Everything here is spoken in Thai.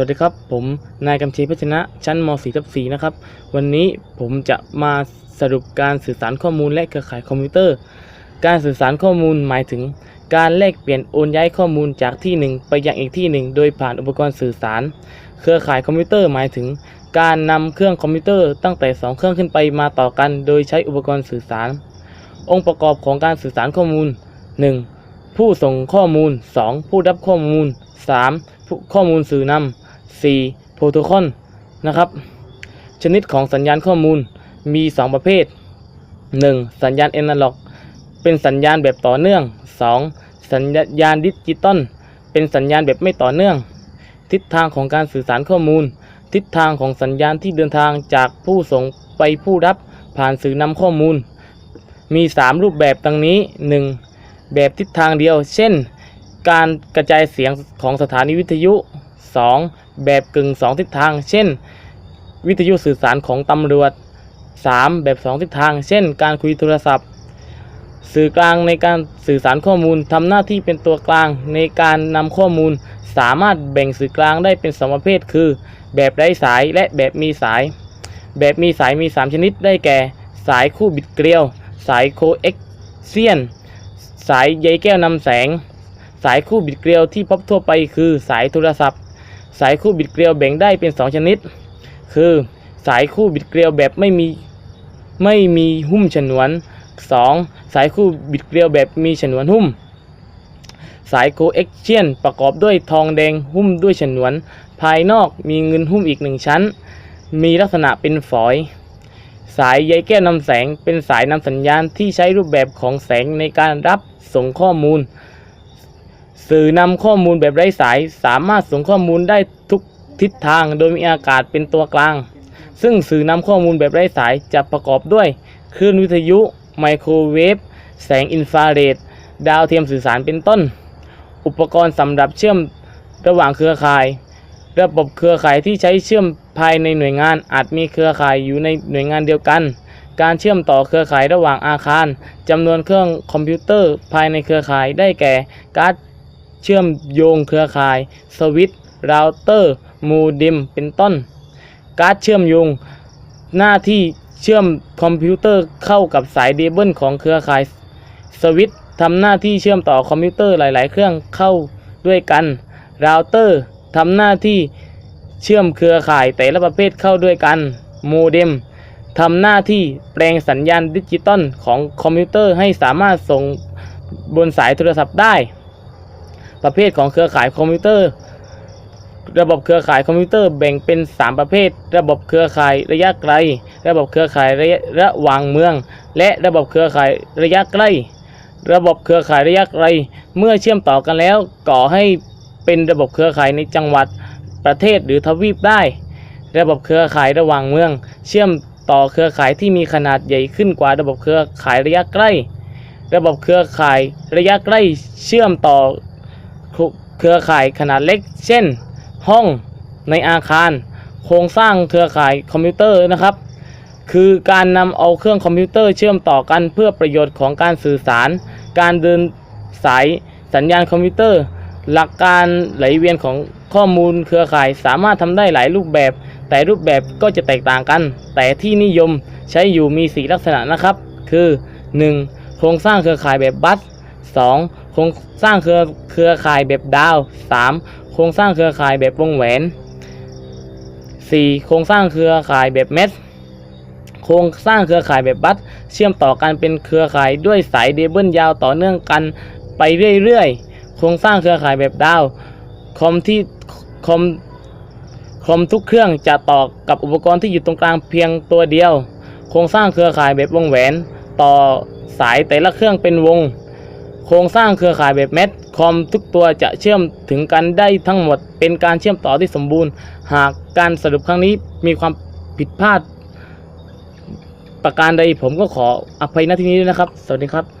วัสดีครับ ผมนายกำชีพัชนะชั้นม .4 ทับ4นะครับ วันนี้ผมจะมาสรุปการสื่อสารข้อมูลและเครือข่ายคอมพิวเตอร์ การสื่อสารข้อมูลหมายถึง การแลกเปลี่ยนโอนย้ายข้อมูลจากที่หนึ่งไปยังอีกที่หนึ่งโดยผ่านอุปกรณ์สื่อสาร เครือข่ายคอมพิวเตอร์หมายถึง การนำเครื่องคอมพิวเตอร์ตั้งแต่ 2 เครื่องขึ้นไปมาต่อกัน โดยใช้อุปกรณ์สื่อสาร องค์ประกอบของการสื่อสารข้อมูล 1. ผู้ส่งข้อมูล 2. ผู้รับข้อมูล 3. ผู้ข้อมูลสื่อนำ 4. โปรโตคอลนะครับ ชนิดของสัญญาณข้อมูลมี 2 ประเภท 1. สัญญาณแอนะล็อก เป็นสัญญาณแบบต่อเนื่อง 2. สัญญาณดิจิตอลเป็นสัญญาณแบบไม่ต่อเนื่อง ทิศทางของการสื่อสารข้อมูล ทิศทางของสัญญาณที่เดินทางจากผู้ส่งไปผู้รับผ่านสื่อนำข้อมูล มี 3 รูปแบบดังนี้ 1. แบบทิศทางเดียว เช่น การกระจายเสียงของสถานีวิทยุ 2. แบบกึ่งสองทิศทาง เช่น วิทยุสื่อสารของตำรวจ 3. แบบสองทิศทาง เช่น การคุยโทรศัพท์ สื่อกลางในการสื่อสารข้อมูลทำหน้าที่เป็นตัวกลางในการนำข้อมูล สามารถแบ่งสื่อกลางได้เป็นสองประเภท คือ แบบไร้สายและแบบมีสาย แบบมีสายมี 3 ชนิดได้แก่ สายคู่บิดเกลียว สายโคเอ็กเซียน สายใยแก้วนำแสง สายคู่บิดเกลียวที่พบทั่วไปคือสายโทรศัพท์ สายคู่บิดเกลียวแบ่งได้เป็น 2 ชนิด คือสายคู่บิดเกลียวแบบไม่มีไม่มีหุ้มฉนวน 2. สายคู่บิดเกลียวแบบมีฉนวนหุ้ม สายโคเอ็กเชียนประกอบด้วยทองแดงหุ้มด้วยฉนวน ภายนอกมีเงินหุ้มอีกหนึ่งชั้น มีลักษณะเป็นฝอย สายใยแก้วนำแสงเป็นสายนำสัญญาณที่ใช้รูปแบบของแสงในการรับส่งข้อมูล สื่อนำข้อมูลแบบไร้สาย สามารถส่งข้อมูลได้ทุกทิศทางโดยมีอากาศเป็นตัวกลาง ซึ่งสื่อนำข้อมูลแบบไร้สายจะประกอบด้วยคลื่นวิทยุ ไมโครเวฟ แสงอินฟราเรด ดาวเทียมสื่อสารเป็นต้น อุปกรณ์สำหรับเชื่อมระหว่างเครือข่าย ระบบเครือข่ายที่ใช้เชื่อมภายในหน่วยงาน อาจมีเครือข่ายอยู่ในหน่วยงานเดียวกัน การเชื่อมต่อเครือข่ายระหว่างอาคารจำนวนเครื่องคอมพิวเตอร์ภายในเครือข่ายได้แก่การ์ด เชื่อมโยงเครือข่าย สวิตช์เราเตอร์โมูดิม เป็นต้น การ์ดเชื่อมโยง หน้าที่เชื่อมคอมพิวเตอร์เข้ากับสายเดเบิลของเครือข่าย สวิตช์ทำหน้าที่เชื่อมต่อคอมพิวเตอร์หลาย ๆ เครื่องเข้าด้วยกัน เราเตอร์ทำหน้าที่เชื่อมเครือข่ายแต่ละประเภทเข้าด้วยกัน โมเด็มทำหน้าที่แปลงสัญญาณดิจิตอลของคอมพิวเตอร์ให้สามารถส่งบนสายโทรศัพท์ได้ ประเภทของเครือข่ายคอมพิวเตอร์ ระบบเครือข่ายคอมพิวเตอร์แบ่งเป็น 3 ประเภท ระบบเครือข่ายระยะไกล ระบบเครือข่ายระยะระหว่างเมือง และระบบเครือข่ายระยะใกล้ ระบบเครือข่ายระยะไกล เมื่อเชื่อมต่อกันแล้วก่อให้เป็นระบบเครือข่ายในจังหวัดประเทศหรือทวีปได้ ระบบเครือข่ายระหว่างเมือง เชื่อมต่อเครือข่ายที่มีขนาดใหญ่ขึ้นกว่าระบบเครือข่ายระยะใกล้ ระบบเครือข่ายระยะใกล้เชื่อมต่อ เครือข่ายขนาดเล็ก เช่น ห้องในอาคาร โครงสร้างเครือข่ายคอมพิวเตอร์นะครับ คือการนำเอาเครื่องคอมพิวเตอร์เชื่อมต่อกันเพื่อประโยชน์ของการสื่อสาร การเดินสายสัญญาณคอมพิวเตอร์ หลักการไหลเวียนของข้อมูลเครือข่ายสามารถทำได้หลายรูปแบบ แต่รูปแบบก็จะแตกต่างกัน แต่ที่นิยมใช้อยู่มี 4 ลักษณะนะครับ คือ 1. โครงสร้างเครือข่ายแบบบัส 2. โครงสร้างเครือเครือข่ายแบบดาว 3. โครงสร้างเครือข่ายแบบวงแหวน 4. โครงสร้างเครือข่ายแบบเม็ดโครงสร้างเครือข่ายแบบบัสเชื่อมต่อกันเป็นเครือข่ายด้วยสายเดเบิลยาวต่อเนื่องกันไปเรื่อยๆ โครงสร้างเครือข่ายแบบดาว คอมที่คอมคอมทุกเครื่องจะต่อกับอุปกรณ์ที่อยู่ตรงกลางเพียงตัวเดียว โครงสร้างเครือข่ายแบบวงแหวน ต่อสายแต่ละเครื่องเป็นวง โครงสร้างเครือข่ายแบบเม็ดคอมทุกตัวจะเชื่อมถึงกันได้ทั้งหมด เป็นการเชื่อมต่อที่สมบูรณ์ หากการสรุปครั้งนี้มีความผิดพลาด ประการใดผมก็ขออภัยณที่นี้ด้วยนะครับ สวัสดีครับ